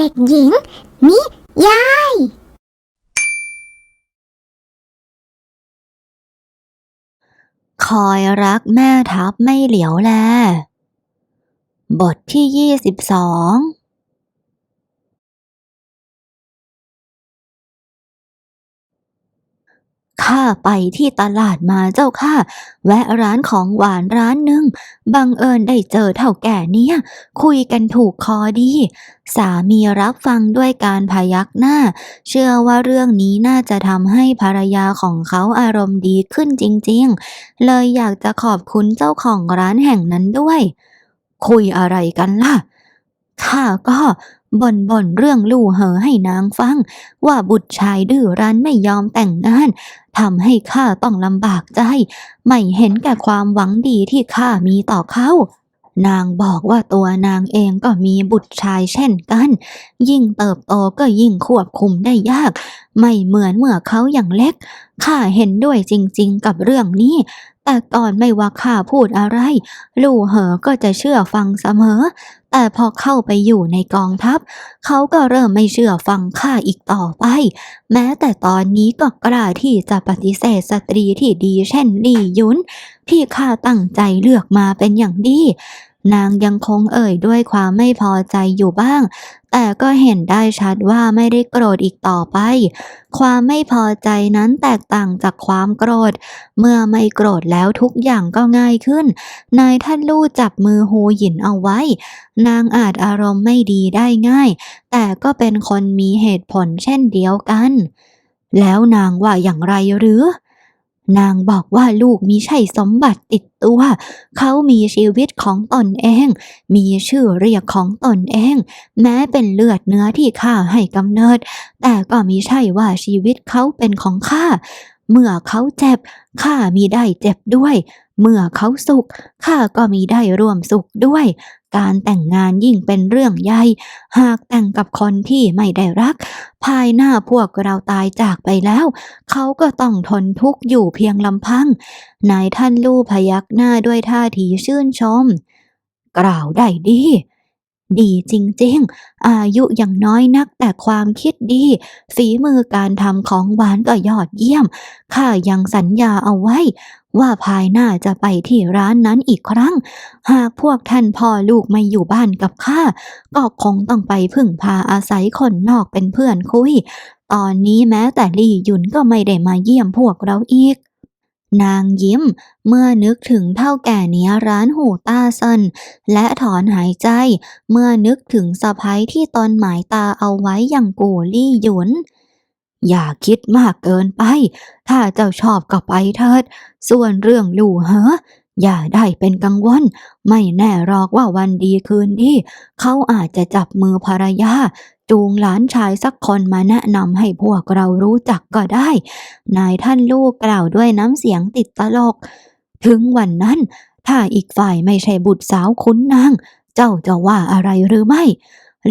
เด็กหญิง นิยาย คอยรักแม่ทับไม่เหลียวแล บทที่ยี่สิบสอง ข้าไปที่ตลาดมาเจ้าค่ะ แวะร้านของหวานร้านหนึ่งบังเอิญได้เจอเท่าแก่เนี้ยคุยกันถูกคอดี สามีรับฟังด้วยการพยักหน้า เชื่อว่าเรื่องนี้น่าจะทำให้ภรรยาของเขาอารมณ์ดีขึ้นจริงๆ เลยอยากจะขอบคุณเจ้าของร้านแห่งนั้นด้วย คุยอะไรกันล่ะข้าก็ บ่นบ่นๆเรื่องลู่เหอให้นางฟัง ว่าบุตรชายดื้อรั้นไม่ยอมแต่งงานทำให้ข้าต้องลำบากใจ ไม่เห็นแก่ความหวังดีที่ข้ามีต่อเขา นางบอกว่าตัวนางเองก็มีบุตรชายเช่นกัน ยิ่งเติบโตก็ยิ่งควบคุมได้ยาก ไม่เหมือนเมื่อเขาอย่างเล็ก ข้าเห็นด้วยจริงๆกับเรื่องนี้ แต่ก่อนไม่ว่าข้าพูดอะไร ลู่เหอก็จะเชื่อฟังเสมอ แต่พอเข้าไปอยู่ในกองทัพ เขาก็เริ่มไม่เชื่อฟังข้าอีกต่อไป แม้แต่ตอนนี้ก็กล้าที่จะปฏิเสธสตรีที่ดีเช่นลี่ยุนที่ข้าตั้งใจเลือกมาเป็นอย่างดี นางยังคงเอ่ยด้วยความไม่พอใจอยู่บ้าง แต่ก็เห็นได้ชัดว่าไม่ได้โกรธอีกต่อไป ความไม่พอใจนั้นแตกต่างจากความโกรธ เมื่อไม่โกรธแล้วทุกอย่างก็ง่ายขึ้น นายท่านลู่จับมือฮูหยินเอาไว้ นางอาจอารมณ์ไม่ดีได้ง่าย แต่ก็เป็นคนมีเหตุผลเช่นเดียวกัน แล้วนางว่าอย่างไรหรือ นางบอกว่าลูกมีใช่สมบัติติดตัว เขามีชีวิตของตนเอง มีชื่อเรียกของตนเอง แม้เป็นเลือดเนื้อที่ข้าให้กำเนิด แต่ก็มีใช่ว่าชีวิตเขาเป็นของข้า เมื่อเขาเจ็บข้ามีได้เจ็บด้วย เมื่อเขาสุขข้าก็มีได้ร่วมสุขด้วย การแต่งงานยิ่งเป็นเรื่องใหญ่ หากแต่งกับคนที่ไม่ได้รัก ภายหน้าพวกเราตายจากไปแล้ว เขาก็ต้องทนทุกข์อยู่เพียงลำพัง นายท่านลู่พยักหน้าด้วยท่าทีชื่นชม กล่าวได้ดี ดีจริงๆ อายุยังน้อยนักแต่ความคิดดี ฝีมือการทำของหวานก็ยอดเยี่ยม ข้ายังสัญญาเอาไว้ ว่าภายหน้าจะไปที่ร้านนั้นอีกครั้ง หากพวกท่านพ่อลูกไม่อยู่บ้านกับข้า ก็คงต้องไปพึ่งพาอาศัยคนนอกเป็นเพื่อนคุย ตอนนี้แม้แต่ลี่หยุนก็ไม่ได้มาเยี่ยมพวกเราอีก นางยิ้มเมื่อนึกถึงเท่าแก่เนี้ยร้านหูต้าเซินและถอนหายใจเมื่อนึกถึงสะพ้ยที่ตอนหมายตาเอาไว้อย่างกู่ลี่หยุน อย่าคิดมากเกินไป ถ้าเจ้าชอบก็ไปเถิด ส่วนเรื่องลู่เหอ อย่าได้เป็นกังวล ไม่แน่หรอกว่าวันดีคืนดีเขาอาจจะจับมือภรรยา จูงหลานชายสักคนมาแนะนำให้พวกเรารู้จักก็ได้ นายท่านลูกกล่าวด้วยน้ำเสียงติดตลก ถึงวันนั้น ถ้าอีกฝ่ายไม่ใช่บุตรสาวคุ้นนาง เจ้าจะว่าอะไรหรือไม่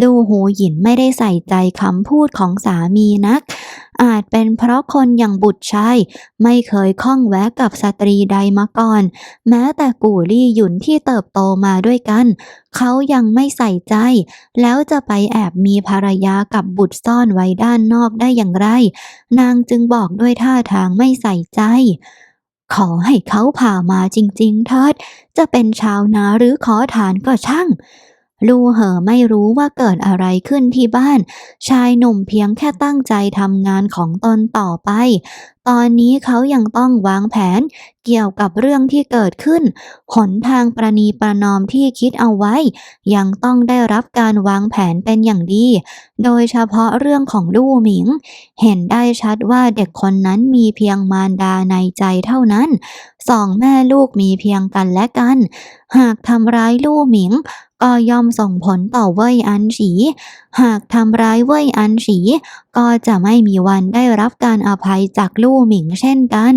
ลูหูหยินไม่ได้ใส่ใจคำพูดของสามีนัก อาจเป็น เพราะคนอย่างบุตรชายไม่เคยข้องแวะกับสตรีใดมาก่อน แม้แต่กู่ลี่หยุนที่เติบโตมาด้วยกัน เขายังไม่ใส่ใจ แล้วจะไปแอบมีภรรยากับบุตรซ่อนไว้ด้านนอกได้อย่างไร นางจึงบอกด้วยท่าทางไม่ใส่ใจขอให้เขาพามาจริง ๆ เถิด จะเป็นชาวนาหรือขอทานก็ช่าง ลูเหอไม่รู้ว่าเกิดอะไรขึ้นที่บ้าน ชายหนุ่มเพียงแค่ตั้งใจทำงานของตนต่อไป ตอนนี้เขายังต้องวางแผนเกี่ยวกับเรื่องที่เกิดขึ้น หนทางประนีประนอมที่คิดเอาไว้ ยังต้องได้รับการวางแผนเป็นอย่างดี โดยเฉพาะเรื่องของลู่หมิง เห็นได้ชัดว่าเด็กคนนั้นมีเพียงมารดาในใจเท่านั้น สองแม่ลูกมีเพียงกันและกัน หากทำร้ายลู่หมิงก็ย่อมส่งผลต่อเว่ยอันฉี หากทำร้ายเว่ยอันฉี ก็จะไม่มีวันได้รับการอภัยจากลู่หมิงเช่นกัน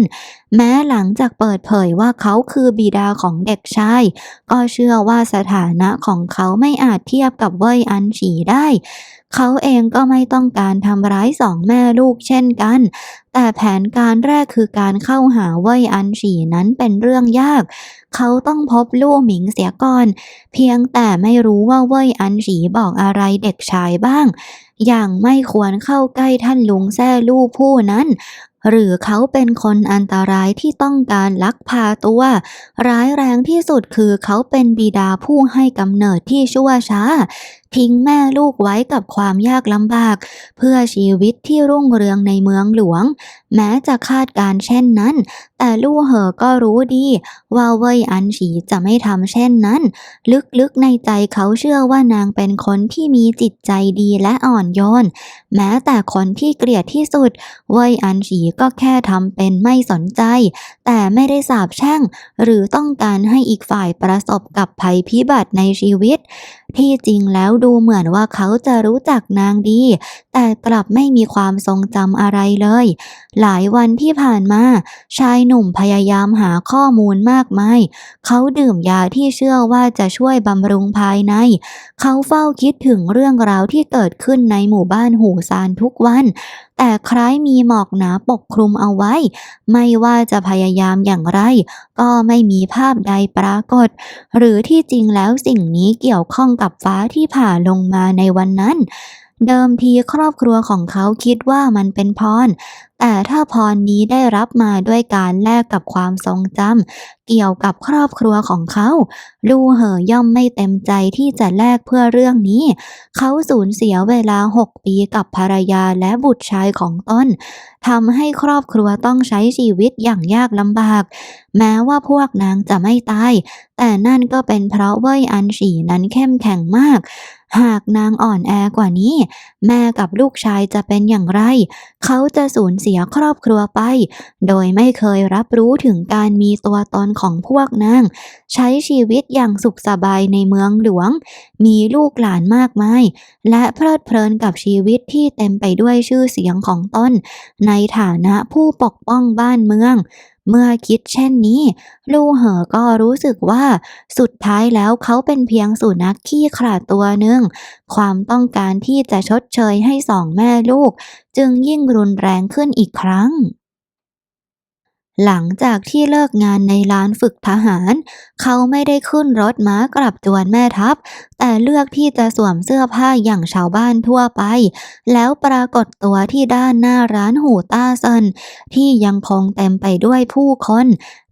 แม้หลังจากเปิดเผยว่าเขาคือบิดาของเด็กชาย ก็เชื่อว่าสถานะของเขาไม่อาจเทียบกับเว่ยอันฉีได้ เขาเองก็ไม่ต้องการทำร้ายสองแม่ลูกเช่นกัน แต่แผนการแรกคือการเข้าหาเว่ยอันฉีนั้นเป็นเรื่องยากเขาต้องพบลู่หมิงเสียก่อน เพียงแต่ไม่รู้ว่าเว่ยอันฉีบอกอะไรเด็กชายบ้าง อย่างไม่ควรเข้าใกล้ท่านลุงแซ่ลู่ผู้นั้น หรือเขาเป็นคนอันตรายที่ต้องการลักพาตัว ร้ายแรงที่สุดคือเขาเป็นบิดาผู้ให้กำเนิดที่ชั่วช้า ทิ้งแม่ลูกไว้กับความยากลำบาก เพื่อชีวิตที่รุ่งเรืองในเมืองหลวง แม้จะคาดการเช่นนั้น แต่ลู่เหอก็รู้ดี ว่าเว่ยอันฉีจะไม่ทำเช่นนั้น ลึกๆในใจเขาเชื่อว่านางเป็นคนที่มีจิตใจดีและอ่อนโยน แม้แต่คนที่เกลียดที่สุด เว่ยอันฉีก็แค่ทำเป็นไม่สนใจ แต่ไม่ได้สาบแช่ง หรือต้องการให้อีกฝ่ายประสบกับภัยพิบัติในชีวิต ที่จริงแล้วดูเหมือนว่าเขาจะรู้จักนางดี แต่กลับไม่มีความทรงจำอะไรเลย หลายวันที่ผ่านมา ชายหนุ่มพยายามหาข้อมูลมากมาย เขาดื่มยาที่เชื่อว่าจะช่วยบำรุงภายใน เขาเฝ้าคิดถึงเรื่องราวที่เกิดขึ้นในหมู่บ้านหูซานทุกวัน แต่คล้ายมีหมอกหนาปกคลุมเอาไว้ ไม่ว่าจะพยายามอย่างไร ก็ไม่มีภาพใดปรากฏ หรือที่จริงแล้วสิ่งนี้เกี่ยวข้องกับฟ้าที่ผ่าลงมาในวันนั้นเดิมทีครอบครัวของเขาคิดว่ามันเป็นพร แต่ถ้าพรนี้ได้รับมาด้วยการแลกกับความทรงจำเกี่ยวกับครอบครัวของเขา ลู่เหอย่อมไม่เต็มใจที่จะแลกเพื่อเรื่องนี้ เขาสูญเสียเวลาหกปีกับภรรยาและบุตรชายของตนทำให้ครอบครัวต้องใช้ชีวิตอย่างยากลำบาก แม้ว่าพวกนางจะไม่ตาย แต่นั่นก็เป็นเพราะเว่ยอันฉีนั้นเข้มแข็งมาก หากนางอ่อนแอกว่านี้ แม่กับลูกชายจะเป็นอย่างไร เขาจะสูญเสียสียครอบครัวไป โดยไม่เคยรับรู้ถึงการมีตัวตนของพวกนาง ใช้ชีวิตอย่างสุขสบายในเมืองหลวง มีลูกหลานมากมาย และเพลิดเพลินกับชีวิตที่เต็มไปด้วยชื่อเสียงของตนในฐานะผู้ปกป้องบ้านเมืองเมื่อคิดเช่นนี้ลู่เหอก็รู้สึกว่าสุดท้ายแล้วเขาเป็นเพียงสุนัขขี้ขลาดตัวหนึ่ง ความต้องการที่จะชดเชยให้สองแม่ลูก จึงยิ่งรุนแรงขึ้นอีกครั้ง หลังจากที่เลิกงานในร้านฝึกทหาร เขาไม่ได้ขึ้นรถม้ากลับจวนแม่ทัพ แต่เลือกที่จะสวมเสื้อผ้าอย่างชาวบ้านทั่วไป แล้วปรากฏตัวที่ด้านหน้าร้านหูต้าเซินที่ยังคงเต็มไปด้วยผู้คน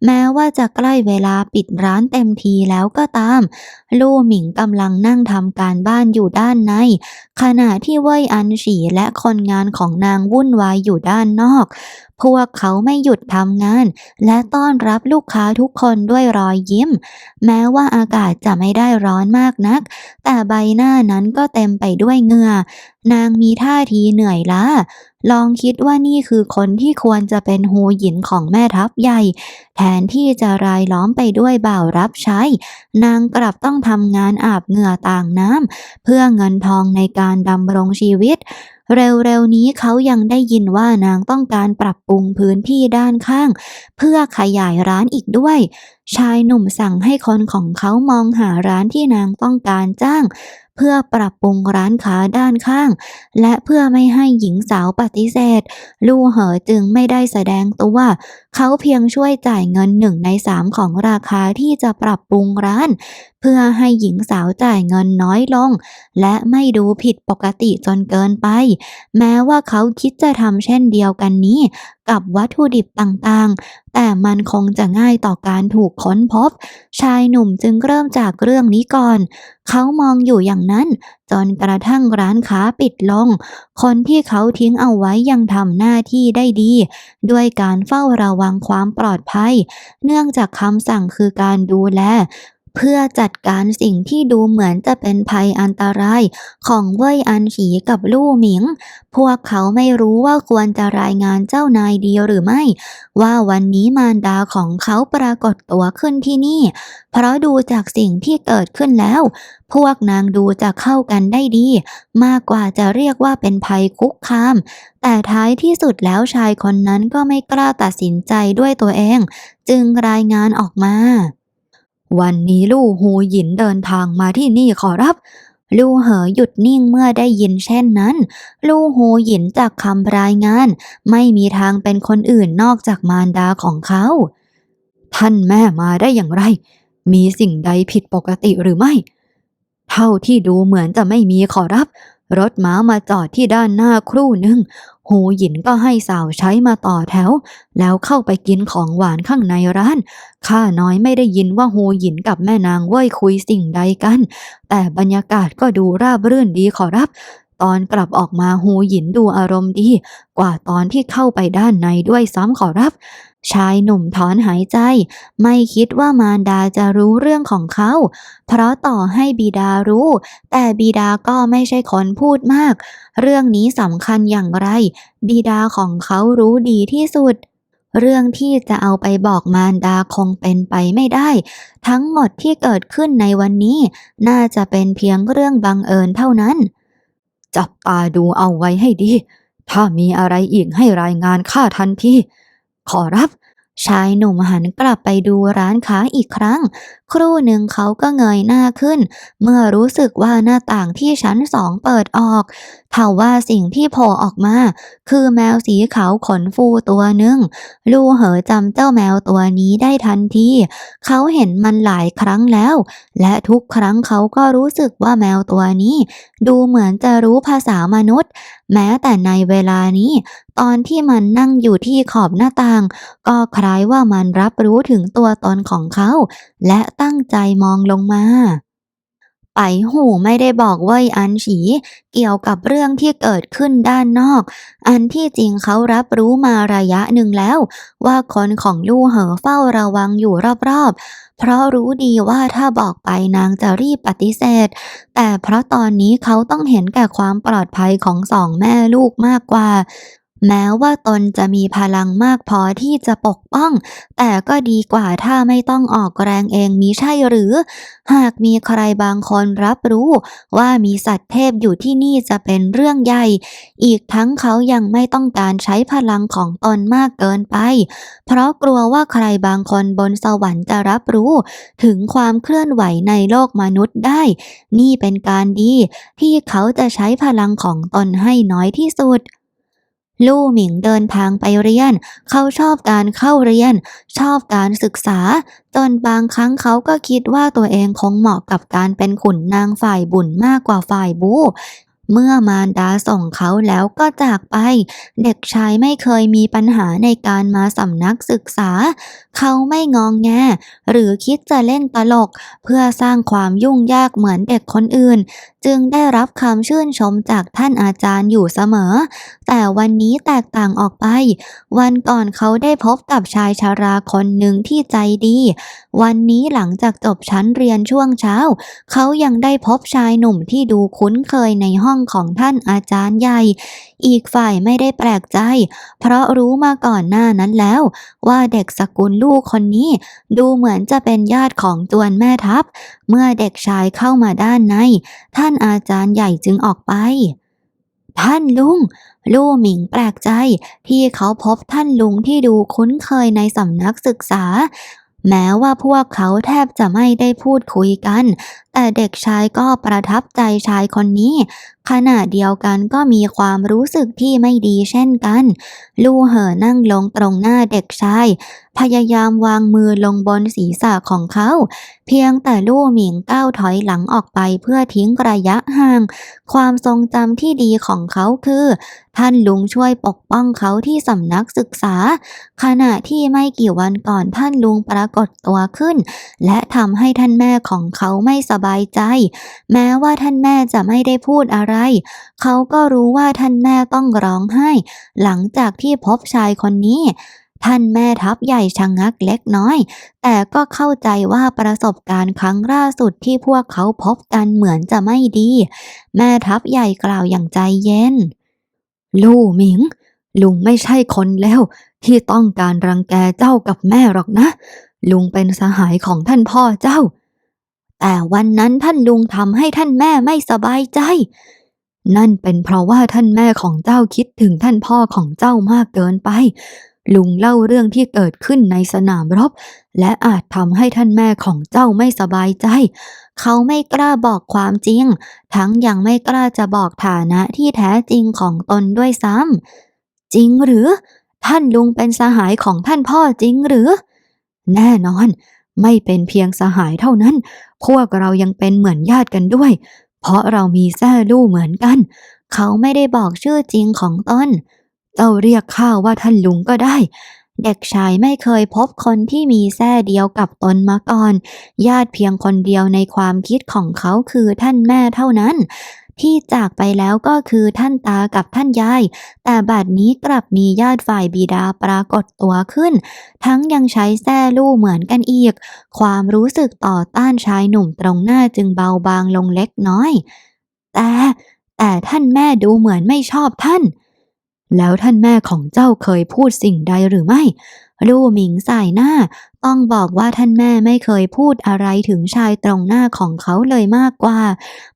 แม้ว่าจะใกล้เวลาปิดร้านเต็มทีแล้วก็ตาม ลู่หมิงกำลังนั่งทำการบ้านอยู่ด้านใน ขณะที่เว่ยอันฉีและคนงานของนางวุ่นวายอยู่ด้านนอก พวกเขาไม่หยุดทำงาน และต้อนรับลูกค้าทุกคนด้วยรอยยิ้ม แม้ว่าอากาศจะไม่ได้ร้อนมากนัก แต่ใบหน้านั้นก็เต็มไปด้วยเหงื่อ นางมีท่าทีเหนื่อยล้าลองคิดว่านี่คือคนที่ควรจะเป็นหูหยินของแม่ทัพใหญ่ แทนที่จะรายล้อมไปด้วยบ่าวรับใช้ นางกลับต้องทำงานอาบเหงื่อต่างน้ำเพื่อเงินทองในการดำรงชีวิต เร็วๆนี้เขายังได้ยินว่านางต้องการปรับปรุงพื้นที่ด้านข้าง เพื่อขยายร้านอีกด้วย ชายหนุ่มสั่งให้คนของเขามองหาร้านที่นางต้องการจ้าง เพื่อปรับปรุงร้านค้าด้านข้าง และเพื่อไม่ให้หญิงสาวปฏิเสธ ลู่เหอจึงไม่ได้แสดงตัว เขาเพียงช่วยจ่ายเงินหนึ่งในสามของราคาที่จะปรับปรุงร้าน เพื่อให้หญิงสาวจ่ายเงินน้อยลง และไม่ดูผิดปกติจนเกินไป แม้ว่าเขาคิดจะทำเช่นเดียวกันนี้ กับวัตถุดิบต่างๆ แต่มันคงจะง่ายต่อการถูกค้นพบ ชายหนุ่มจึงเริ่มจากเรื่องนี้ก่อน เขามองอยู่อย่างนั้น จนกระทั่งร้านค้าปิดลง คนที่เขาทิ้งเอาไว้ยังทำหน้าที่ได้ดี ด้วยการเฝ้าระวังความปลอดภัย เนื่องจากคำสั่งคือการดูแล เพื่อจัดการสิ่งที่ดูเหมือนจะเป็นภัยอันตราย ของเว่ยอันฉีกับลู่หมิง พวกเขาไม่รู้ว่าควรจะรายงานเจ้านายดีหรือไม่ ว่าวันนี้มารดาของเขาปรากฏตัวขึ้นที่นี่ เพราะดูจากสิ่งที่เกิดขึ้นแล้ว พวกนางดูจะเข้ากันได้ดี มากกว่าจะเรียกว่าเป็นภัยคุกคาม แต่ท้ายที่สุดแล้วชายคนนั้นก็ไม่กล้าตัดสินใจด้วยตัวเอง จึงรายงานออกมา วันนี้ลู่หูหยินเดินทางมาที่นี่ขอรับ ลู่เหอหยุดนิ่งเมื่อได้ยินเช่นนั้น ลู่หูหยินจากคำรายงาน ไม่มีทางเป็นคนอื่นนอกจากมารดาของเขา ท่านแม่มาได้อย่างไร มีสิ่งใดผิดปกติหรือไม่ เท่าที่ดูเหมือนจะไม่มีขอรับ รถม้ามาจอดที่ด้านหน้าครู่หนึ่ง หูหยินก็ให้สาวใช้มาต่อแถว แล้วเข้าไปกินของหวานข้างในร้าน ข้าน้อยไม่ได้ยินว่าหูหยินกับแม่นางเว่ยคุยสิ่งใดกัน แต่บรรยากาศก็ดูราบรื่นดีขอรับ ตอนกลับออกมาหูหยินดูอารมณ์ดี กว่าตอนที่เข้าไปด้านในด้วยซ้ำขอรับ ชายหนุ่มถอนหายใจ ไม่คิดว่ามารดาจะรู้เรื่องของเขา เพราะต่อให้บิดารู้ แต่บิดาก็ไม่ใช่คนพูดมาก เรื่องนี้สำคัญอย่างไร บิดาของเขารู้ดีที่สุดเรื่องที่จะเอาไปบอกมารดาคงเป็นไปไม่ได้ ทั้งหมดที่เกิดขึ้นในวันนี้ น่าจะเป็นเพียงเรื่องบังเอิญเท่านั้น จับตาดูเอาไว้ให้ดี ถ้ามีอะไรอีกให้รายงานข้าทันที ขอรับ ชายหนุ่มหันกลับไปดูร้านค้าอีกครั้ง ครู่หนึ่งเขาก็เงยหน้าขึ้น เมื่อรู้สึกว่าหน้าต่างที่ชั้นสองเปิดออกเท่าว่าสิ่งที่โผล่ออกมา คือแมวสีขาวขนฟูตัวหนึ่ง ลู่เหอจำเจ้าแมวตัวนี้ได้ทันที เขาเห็นมันหลายครั้งแล้ว และทุกครั้งเขาก็รู้สึกว่าแมวตัวนี้ ดูเหมือนจะรู้ภาษามนุษย์ แม้แต่ในเวลานี้ ตอนที่มันนั่งอยู่ที่ขอบหน้าต่าง ก็คล้ายว่ามันรับรู้ถึงตัวตนของเขา และตั้งใจมองลงมา ไปหูไม่ได้บอกเว่ยอันฉี เกี่ยวกับเรื่องที่เกิดขึ้นด้านนอก อันที่จริงเขารับรู้มาระยะหนึ่งแล้ว ว่าคนของลู่เหอเฝ้าระวังอยู่รอบๆ เพราะรู้ดีว่าถ้าบอกไปนางจะรีบปฏิเสธ แต่เพราะตอนนี้เขาต้องเห็นแก่ความปลอดภัยของสองแม่ลูกมากกว่า แม้ว่าตนจะมีพลังมากพอที่จะปกป้อง แต่ก็ดีกว่าถ้าไม่ต้องออกแรงเองมิใช่หรือ หากมีใครบางคนรับรู้ว่ามีสัตว์เทพอยู่ที่นี่จะเป็นเรื่องใหญ่ อีกทั้งเขายังไม่ต้องการใช้พลังของตนมากเกินไป เพราะกลัวว่าใครบางคนบนสวรรค์จะรับรู้ ถึงความเคลื่อนไหวในโลกมนุษย์ได้ นี่เป็นการดีที่เขาจะใช้พลังของตนให้น้อยที่สุด ลู่หมิงเดินทางไปเรียน เขาชอบการเข้าเรียน ชอบการศึกษา จนบางครั้งเขาก็คิดว่าตัวเองคงเหมาะกับการเป็นขุนนางฝ่ายบุญมากกว่าฝ่ายบู เมื่อมารดาส่งเขาแล้วก็จากไป เด็กชายไม่เคยมีปัญหาในการมาสำนักศึกษา เขาไม่งองแง หรือคิดจะเล่นตลก เพื่อสร้างความยุ่งยากเหมือนเด็กคนอื่น จึงได้รับคำชื่นชมจากท่านอาจารย์อยู่เสมอ แต่วันนี้แตกต่างออกไป วันก่อนเขาได้พบกับชายชาราคนหนึ่งที่ใจดี วันนี้หลังจากจบชั้นเรียนช่วงเช้า เขายังได้พบชายหนุ่มที่ดูคุ้นเคยในห้องของท่านอาจารย์ใหญ่ อีกฝ่ายไม่ได้แปลกใจ เพราะรู้มาก่อนหน้านั้นแล้ว ว่าเด็กสกุลลูกคนนี้ดูเหมือนจะเป็นญาติของจวนแม่ทัพ เมื่อเด็กชายเข้ามาด้านใน ท่านอาจารย์ใหญ่จึงออกไป ท่านลุงลู่หมิงแปลกใจที่เขาพบท่านลุงที่ดูคุ้นเคยในสำนักศึกษาแม้ว่าพวกเขาแทบจะไม่ได้พูดคุยกันแต่เด็กชายก็ประทับใจชายคนนี้ ขณะเดียวกันก็มีความรู้สึกที่ไม่ดีเช่นกัน ลู่เหอนั่งลงตรงหน้าเด็กชาย พยายามวางมือลงบนศีรษะของเขา เพียงแต่ลู่หมิงก้าวถอยหลังออกไปเพื่อทิ้งระยะห่าง ความทรงจำที่ดีของเขาคือ ท่านลุงช่วยปกป้องเขาที่สำนักศึกษา ขณะที่ไม่กี่วันก่อนท่านลุงปรากฏตัวขึ้น และทำให้ท่านแม่ของเขาไม่สบายใจ แม้ว่าท่านแม่จะไม่ได้พูดอะไร เขาก็รู้ว่าท่านแม่ต้องร้องไห้ หลังจากที่พบชายคนนี้ท่านแม่ทัพใหญ่ชะงงักเล็กน้อย แต่ก็เข้าใจว่าประสบการณ์ครั้งล่าสุดที่พวกเขาพบกันเหมือนจะไม่ดี แม่ทัพใหญ่กล่าวอย่างใจเย็น ลู่หมิง ลุงไม่ใช่คนแล้ว ที่ต้องการรังแกเจ้ากับแม่หรอกนะ ลุงเป็นสหายของท่านพ่อเจ้า แต่วันนั้นท่านลุงทำให้ท่านแม่ไม่สบายใจ นั่นเป็นเพราะว่าท่านแม่ของเจ้าคิดถึงท่านพ่อของเจ้ามากเกินไป ลุงเล่าเรื่องที่เกิดขึ้นในสนามรบ และอาจทำให้ท่านแม่ของเจ้าไม่สบายใจ เขาไม่กล้าบอกความจริง ทั้งยังไม่กล้าจะบอกฐานะที่แท้จริงของตนด้วยซ้ำจริงหรือ ท่านลุงเป็นสหายของท่านพ่อจริงหรือ แน่นอน ไม่เป็นเพียงสหายเท่านั้น พวกเรายังเป็นเหมือนญาติกันด้วย เพราะเรามีแท้ลู่เหมือนกัน เขาไม่ได้บอกชื่อจริงของตนเจ้าเรียกข้าว่าท่านลุงก็ได้ เด็กชายไม่เคยพบคนที่มีแท้เดียวกับตนมาก่อน ญาติเพียงคนเดียวในความคิดของเขาคือท่านแม่เท่านั้น ที่จากไปแล้วก็คือท่านตากับท่านยาย แต่บัดนี้กลับมีญาติฝ่ายบิดาปรากฏตัวขึ้น ทั้งยังใช้แท้ลู่เหมือนกันอีก ความรู้สึกต่อต้านชายหนุ่มตรงหน้าจึงเบาบางลงเล็กน้อย แต่แต่ท่านแม่ดูเหมือนไม่ชอบท่าน แล้วท่านแม่ของเจ้าเคยพูดสิ่งใดหรือไม่ ลู่หมิงสายหน้า ต้องบอกว่าท่านแม่ไม่เคยพูดอะไรถึงชายตรงหน้าของเขาเลยมากกว่า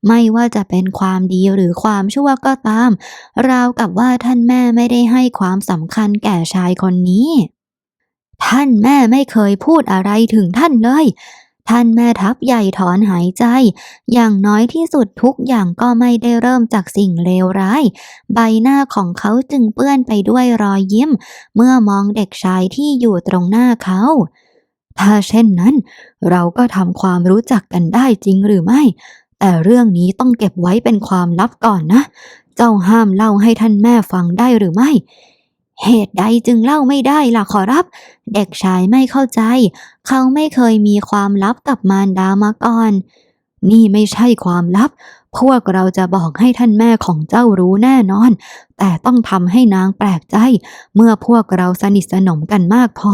ไม่ว่าจะเป็นความดีหรือความชั่วก็ตาม ราวกับว่าท่านแม่ไม่ได้ให้ความสำคัญแก่ชายคนนี้ ท่านแม่ไม่เคยพูดอะไรถึงท่านเลย ท่านแม่ทัพใหญ่ถอนหายใจ อย่างน้อยที่สุดทุกอย่างก็ไม่ได้เริ่มจากสิ่งเลวร้าย ใบหน้าของเขาจึงเปื้อนไปด้วยรอยยิ้ม เมื่อมองเด็กชายที่อยู่ตรงหน้าเขา ถ้าเช่นนั้น เราก็ทำความรู้จักกันได้จริงหรือไม่ แต่เรื่องนี้ต้องเก็บไว้เป็นความลับก่อนนะ เจ้าห้ามเล่าให้ท่านแม่ฟังได้หรือไม่ เหตุใดจึงเล่าไม่ได้ล่ะขอรับ เด็กชายไม่เข้าใจ เขาไม่เคยมีความลับกับมารดามาก่อน นี่ไม่ใช่ความลับ พวกเราจะบอกให้ท่านแม่ของเจ้ารู้แน่นอน แต่ต้องทำให้นางแปลกใจ เมื่อพวกเราสนิทสนมกันมากพอ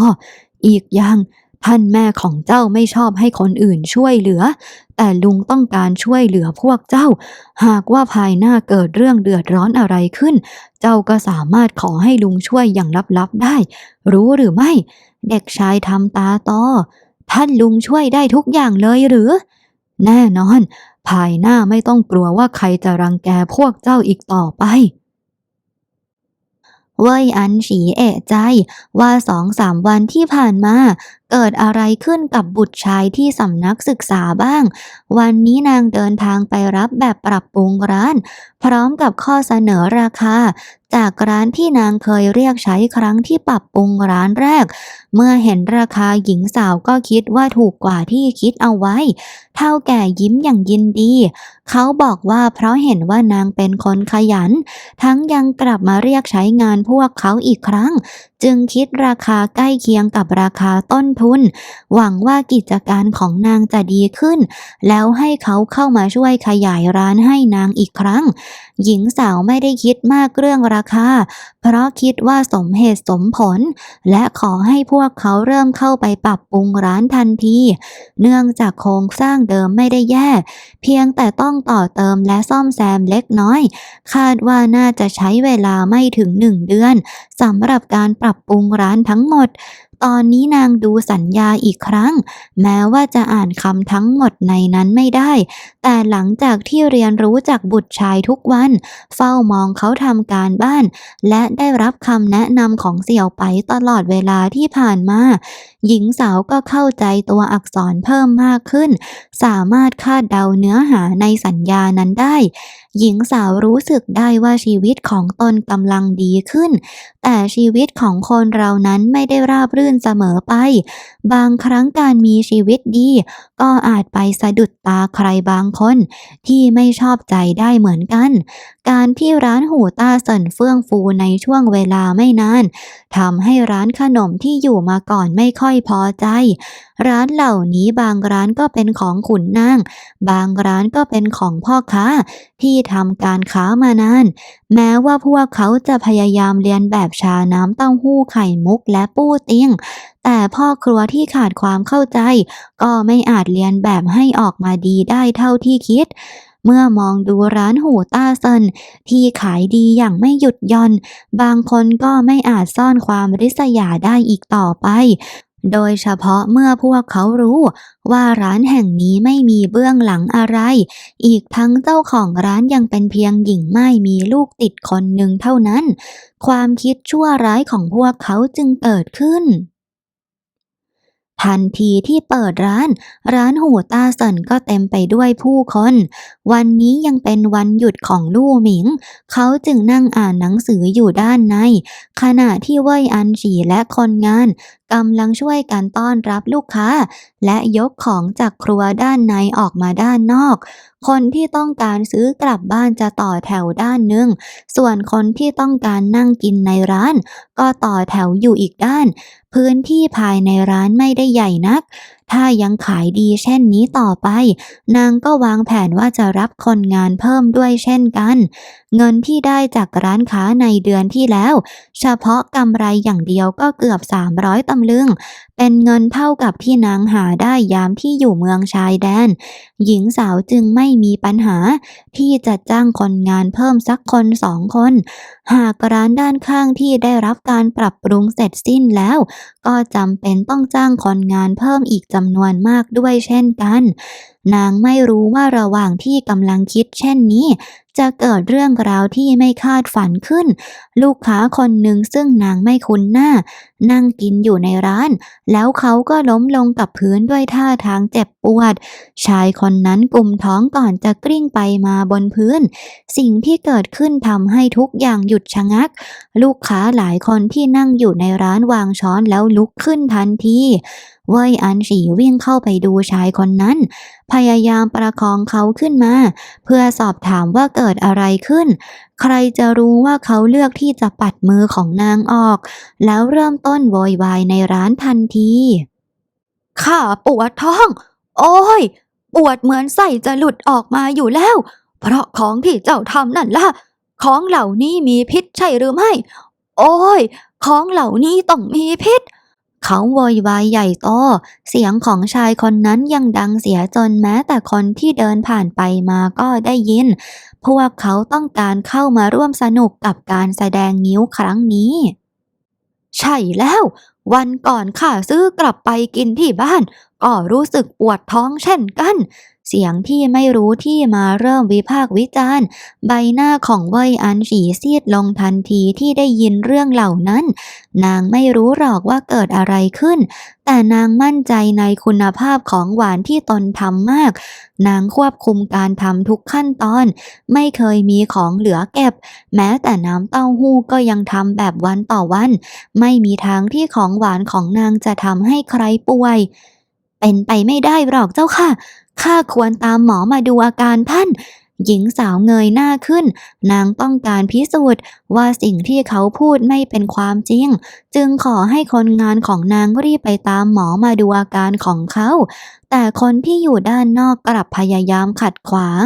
อีกอย่าง ท่านแม่ของเจ้าไม่ชอบให้คนอื่นช่วยเหลือ แต่ลุงต้องการช่วยเหลือพวกเจ้า หากว่าภายหน้าเกิดเรื่องเดือดร้อนอะไรขึ้น เจ้าก็สามารถขอให้ลุงช่วยอย่างลับๆได้ รู้หรือไม่ เด็กชายทำตาโตอท่านลุงช่วยได้ทุกอย่างเลยหรือ แน่นอน ภายหน้าไม่ต้องกลัวว่าใครจะรังแกพวกเจ้าอีกต่อไปเว่ยอันฉีเอะใจว่าสองสามวันที่ผ่านมา เกิดอะไรขึ้นกับบุตรชายที่สำนักศึกษาบ้าง วันนี้นางเดินทางไปรับแบบปรับปรุงร้าน พร้อมกับข้อเสนอราคา จากร้านที่นางเคยเรียกใช้ครั้งที่ปรับปรุงร้านแรก เมื่อเห็นราคาหญิงสาวก็คิดว่าถูกกว่าที่คิดเอาไว้ เท่าแก่ยิ้มอย่างยินดี เขาบอกว่าเพราะเห็นว่านางเป็นคนขยัน ทั้งยังกลับมาเรียกใช้งานพวกเขาอีกครั้ง จึงคิดราคาใกล้เคียงกับราคาต้นทุน หวังว่ากิจการของนางจะดีขึ้น แล้วให้เขาเข้ามาช่วยขยายร้านให้นางอีกครั้ง หญิงสาวไม่ได้คิดมากเรื่องราคา เพราะคิดว่าสมเหตุสมผล และขอให้พวกเขาเริ่มเข้าไปปรับปรุงร้านทันที เนื่องจากโครงสร้างเดิมไม่ได้แย่ เพียงแต่ต้องต่อเติมและซ่อมแซมเล็กน้อย คาดว่าน่าจะใช้เวลาไม่ถึงหนึ่งเดือนสำหรับการปรับปรุงร้านทั้งหมด ตอนนี้นางดูสัญญาอีกครั้ง แม้ว่าจะอ่านคำทั้งหมดในนั้นไม่ได้ แต่หลังจากที่เรียนรู้จากบุตรชายทุกวัน เฝ้ามองเขาทำการบ้าน และได้รับคำแนะนำของเสี่ยวไปตลอดเวลาที่ผ่านมา หญิงสาวก็เข้าใจตัวอักษรเพิ่มมากขึ้น สามารถคาดเดาเนื้อหาในสัญญานั้นได้ หญิงสาวรู้สึกได้ว่าชีวิตของตนกำลังดีขึ้น แต่ชีวิตของคนเรานั้นไม่ได้ราบรื่นเสมอไป บางครั้งการมีชีวิตดี ก็อาจไปสะดุดตาใครบางคน ที่ไม่ชอบใจได้เหมือนกัน การที่ร้านหูตาเสินเฟื่องฟูในช่วงเวลาไม่นานทำให้ร้านขนมที่อยู่มาก่อนไม่ค่อยพอใจ ร้านเหล่านี้บางร้านก็เป็นของขุนนาง บางร้านก็เป็นของพ่อค้า ที่ทำการค้ามานาน แม้ว่าพวกเขาจะพยายามเรียนแบบชาน้ำเต้าหู้ไข่มุกและปู้ติ้งแต่พ่อครัวที่ขาดความเข้าใจ ก็ไม่อาจเรียนแบบให้ออกมาดีได้เท่าที่คิด เมื่อมองดูร้านหูต้าเซินที่ขายดีอย่างไม่หยุดย่อน บางคนก็ไม่อาจซ่อนความริษยาได้อีกต่อไป โดยเฉพาะเมื่อพวกเขารู้ว่าร้านแห่งนี้ไม่มีเบื้องหลังอะไร อีกทั้งเจ้าของร้านยังเป็นเพียงหญิงไม่มีลูกติดคนหนึ่งเท่านั้น ความคิดชั่วร้ายของพวกเขาจึงเกิดขึ้น ทันทีที่เปิดร้าน ร้านหูตาเซินก็เต็มไปด้วยผู้คน วันนี้ยังเป็นวันหยุดของลู่หมิง เขาจึงนั่งอ่านหนังสืออยู่ด้านใน ขณะที่เว่ยอันฉีและคนงาน กำลังช่วยกันต้อนรับลูกค้า และยกของจากครัวด้านในออกมาด้านนอก คนที่ต้องการซื้อกลับบ้านจะต่อแถวด้านหนึ่ง ส่วนคนที่ต้องการนั่งกินในร้าน ก็ต่อแถวอยู่อีกด้าน พื้นที่ภายในร้านไม่ได้ใหญ่นัก ถ้ายังขายดีเช่นนี้ต่อไป นางก็วางแผนว่าจะรับคนงานเพิ่มด้วยเช่นกัน เงินที่ได้จากร้านค้าในเดือนที่แล้ว เฉพาะกำไรอย่างเดียวก็เกือบ 300ตำลึง เป็นเงินเท่ากับที่นางหาได้ยามที่อยู่เมืองชายแดน หญิงสาวจึงไม่มีปัญหา ที่จะจ้างคนงานเพิ่มสักคนสองคน หากร้านด้านข้างที่ได้รับการปรับปรุงเสร็จสิ้นแล้ว ก็จำเป็นต้องจ้างคนงานเพิ่มอีกจำนวนมากด้วยเช่นกันนางไม่รู้ว่าระหว่างที่กำลังคิดเช่นนี้ จะเกิดเรื่องราวที่ไม่คาดฝันขึ้น ลูกค้าคนหนึ่งซึ่งนางไม่คุ้นหน้า นั่งกินอยู่ในร้าน แล้วเขาก็ล้มลงกับพื้นด้วยท่าทางเจ็บปวด ชายคนนั้นกลุ่มท้องก่อนจะกลิ้งไปมาบนพื้น สิ่งที่เกิดขึ้นทำให้ทุกอย่างหยุดชะงัก ลูกค้าหลายคนที่นั่งอยู่ในร้านวางช้อนแล้วลุกขึ้นทันที เว่ยอันฉีวิ่งเข้าไปดูชายคนนั้น พยายามประคองเขาขึ้นมา เพื่อสอบถามว่าเกิดอะไรขึ้น ใครจะรู้ว่าเขาเลือกที่จะปัดมือของนางออก แล้วเริ่มต้นโวยวายในร้านทันทีข้าปวดท้อง โอ้ย ปวดเหมือนไส้จะหลุดออกมาอยู่แล้ว เพราะของที่เจ้าทำนั่นล่ะ ของเหล่านี้มีพิษใช่หรือไม่ โอ้ย ของเหล่านี้ต้องมีพิษ เขาโวยวายใหญ่โต เสียงของชายคนนั้นยังดังเสียจนแม้แต่คนที่เดินผ่านไปมาก็ได้ยิน พวกเขาต้องการเข้ามาร่วมสนุกกับการแสดงงิ้วครั้งนี้ ใช่แล้ว วันก่อนข้าซื้อกลับไปกินที่บ้าน ก็รู้สึกปวดท้องเช่นกัน เสียงที่ไม่รู้ที่มาเริ่มวิพากษ์วิจารณ์ ใบหน้าของเว่ยอันฉีซีดลงทันทีที่ได้ยินเรื่องเหล่านั้น นางไม่รู้หรอกว่าเกิดอะไรขึ้น แต่นางมั่นใจในคุณภาพของหวานที่ตนทำมาก นางควบคุมการทำทุกขั้นตอน ไม่เคยมีของเหลือเก็บ แม้แต่น้ำเต้าหู้ก็ยังทำแบบวันต่อวัน ไม่มีทางที่ของหวานของนางจะทำให้ใครป่วยเป็นไปไม่ได้หรอกเจ้าค่ะ ข้าควรตามหมอมาดูอาการท่าน หญิงสาวเงยหน้าขึ้น นางต้องการพิสูจน์ว่าสิ่งที่เขาพูดไม่เป็นความจริง จึงขอให้คนงานของนางรีบไปตามหมอมาดูอาการของเขา แต่คนที่อยู่ด้านนอกกลับพยายามขัดขวาง